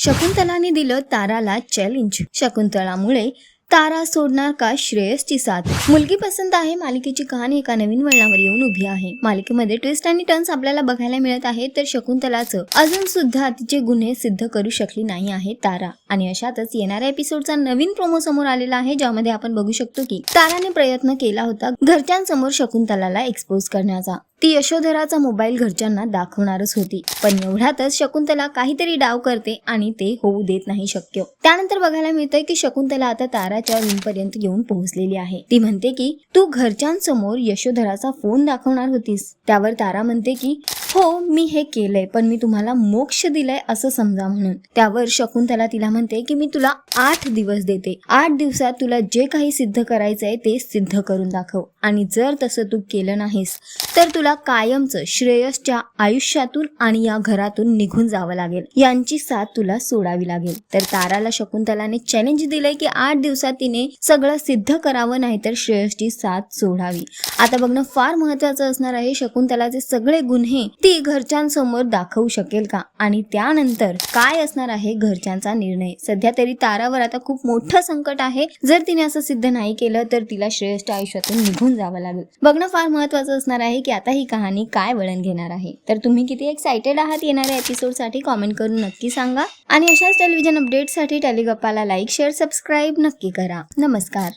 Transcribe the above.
शकुंतलाने दिलं ताराला चॅलेंज शकुंतलामुळे तारा सोडणार का श्रेयसची साथ मुलगी पसंत आहे मालिकेची कहाणी एका नवीन वळणावर येऊन उभी आहे. मालिकेमध्ये ट्विस्ट आणि टर्न्स आपल्याला बघायला मिळत आहे तर शकुंतलाचं अजून सुद्धा तिचे गुन्हे सिद्ध करू शकली नाही आहे तारा. आणि अशातच येणाऱ्या एपिसोडचा नवीन प्रोमो समोर आलेला आहे ज्यामध्ये आपण बघू शकतो की ताराने प्रयत्न केला होता घरच्यांसमोर शकुंतलाला एक्सपोज करण्याचा. ती यशोधराचा मोबाईल घरच्यांना दाखवणारच होती. पण एवढ्यातच शकुंतला काहीतरी डाव करते आणि ते होऊ देत नाही शक्य. त्यानंतर बघायला मिळतंय की शकुंतला आता तारा रूम पर्यंत येऊन पोहोचलेली आहे. ती म्हणते की तू घरच्यांसमोर यशोधराचा फोन दाखवणार होतीस. त्यावर तारा म्हणते की हो मी हे केलंय पण मी तुम्हाला मोक्ष दिलाय असं समजा म्हणून. त्यावर शकुंतला तिला म्हणते की मी तुला आठ दिवस देते. आठ दिवसात तुला जे काही सिद्ध करायचंय ते सिद्ध करून दाखव. आणि जर तसं तू केलं नाहीस तर तुला कायमचं श्रेयसच्या आयुष्यातून आणि या घरातून निघून जावं लागेल. यांची साथ तुला सोडावी लागेल. तर ताराला शकुंतलाने चॅलेंज दिलंय की आठ दिवसात तिने सगळं सिद्ध करावं नाही तर श्रेयसची साथ सोडावी. आता बघणं फार महत्वाचं असणार आहे. शकुंतलाचे सगळे गुन्हे ती घरच्यांसमोर दाखवू शकेल का? आणि त्यानंतर काय असणार आहे घरच्यांचा निर्णय? सध्या तरी तारावर आता खूप मोठं संकट आहे. जर तिने असं सिद्ध नाही केलं तर तिला श्रेष्ठ आयुष्यातून निघून जावं लागेल. बघणं फार महत्वाचं असणार आहे की आता ही कहाणी काय वळण घेणार आहे. तर तुम्ही किती एक्सायटेड आहात येणाऱ्या एपिसोडसाठी कॉमेंट करून नक्की सांगा. आणि अशाच टेलिव्हिजन अपडेटसाठी टेलिगप्पाला लाईक शेअर सबस्क्राईब नक्की करा. नमस्कार.